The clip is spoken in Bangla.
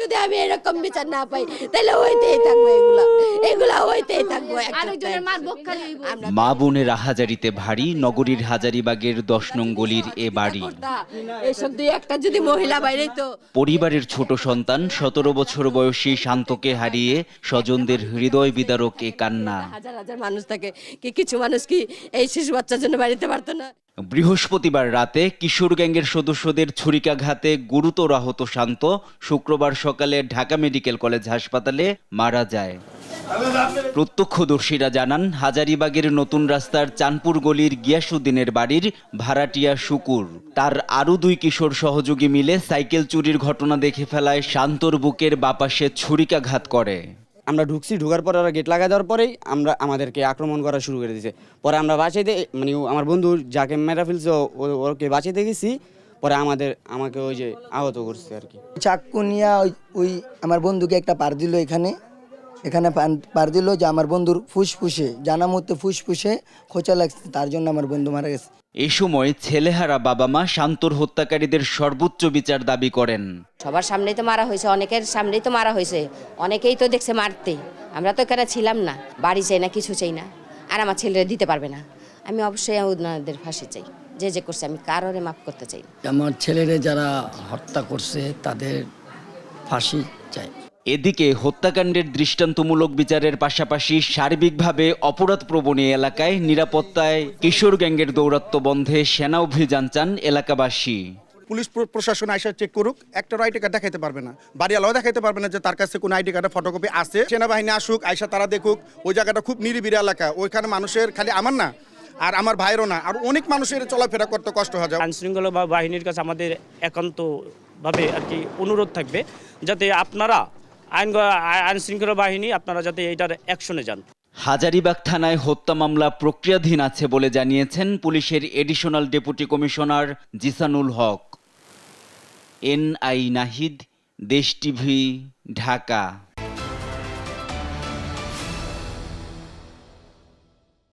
যদি আমি এরকম বিচার না পাই তাহলে হইতেই থাকব এগুলা। এগুলা হইতেই থাকব মা বোনের হাজারিতে ভারী নগরীর হাজারিবাগের দশ নং গলির এ বাড়ি। এইসব দুই একটা যদি মহিলা বাইরে তো পরিবারের ছোট সন্তান সতেরো বছর বয়সী শান্তকে হারিয়ে স্বজনদের হৃদয় বিদারক এ কান্না। হাজার হাজার মানুষ থাকে। কি কিছু মানুষ কি এই শিশু বাচ্চার জন্য বাড়িতে পারতো না? বৃহস্পতিবার রাতে কিশোর গ্যাংয়ের সদস্যদের ছুরিকাঘাতে গুরুতর আহত শান্ত শুক্রবার সকালে ঢাকা মেডিকেল কলেজ হাসপাতালে মারা যায়। প্রত্যক্ষদর্শীরা জানান, হাজারিবাগের নতুন রাস্তার চাঁদপুর গলির গিয়াসুদ্দিনের বাড়ির ভাড়াটিয়া শুকুর। তার আরও দুই কিশোর সহযোগী মিলে সাইকেল চুরির ঘটনা দেখে ফেলায় শান্তর বুকের বাপাশে ছুরিকাঘাত করে। আমরা ঢুকছি, ঢুকার পরে ওরা গেট লাগা দেওয়ার পরেই আমরা আমাদেরকে আক্রমণ করা শুরু করে দিয়েছে পরে আমরা বাঁচাইতে মানে আমার বন্ধু যাকে মেরা ফেলছে ওকে বাঁচিয়ে দেখেছি পরে আমাদের, আমাকে ওই যে আহত করছে আর কি। চাক্কু নিয়ে ওই আমার বন্ধুকে একটা পার দিল এখানে। এখানে পার দিল যে আমার বন্ধুর ফুসফুসে জানা মতো ফুসফুসে খোঁচা লাগছে তার জন্য আমার বন্ধু মারা গেছে। এই সময় ছেলেহারা বাবা মা শান্তর হত্যাকারীদের সর্বোচ্চ বিচার দাবি করেন। সবার সামনেই তো মারা হয়েছে অনেকের সামনেই তো মারা হয়েছে। অনেকেই তো দেখছে মারতে। আমরা তো এখানে ছিলাম না বাড়ি চাই না কিছু চাই না। আর আমার ছেলেরা দিতে পারবে না। আমি অবশ্যই ওনাদের ফাঁসি চাই। যে যে করছে আমি কারোরে মাফ করতে চাই আমার ছেলেরে যারা হত্যা করছে তাদের ফাঁসি চাই। এদিকে হত্যাকাণ্ডের দৃষ্টান্তমূলক বিচারের পাশাপাশি সার্বিকভাবে অপরাধপ্রবণ এলাকায় নিরাপত্তায় কিশোর গ্যাংয়ের দৌরাত্ম্য বন্ধে সেনা অভিযান চান এলাকাবাসী। পুলিশ প্র- প্রশাসন আইসা চেক করুক একটা আইডি কার্ড দেখাইতে পারবে না। বাড়িওয়ালাও দেখাইতে পারবে না যে তার কাছে কোনো আইডি কার্ডের ফটোকপি আছে। সেনাবাহিনী আসুক আইসা তারা দেখুক ওই জায়গাটা খুব নিরিবিলি এলাকা ওইখানে মানুষের খালি আমার না আর আমার ভাইয়েরও না আর অনেক মানুষের চলাফেরা করতে কষ্ট হয়ে। যায় আইন শৃঙ্খলা বা বাহিনীর কাছে আমাদের একান্তভাবে আর কি অনুরোধ থাকবে যাতে আপনারা আইন আইন শৃঙ্খলা বাহিনী আপনারা যাতে এটার অ্যাকশনে যান। হাজারিবাগ থানায় হত্যা মামলা প্রক্রিয়াধীন আছে বলে জানিয়েছেন পুলিশের additional deputy commissioner Jisanul Haque. N I Nahid, Desh TV, Dhaka.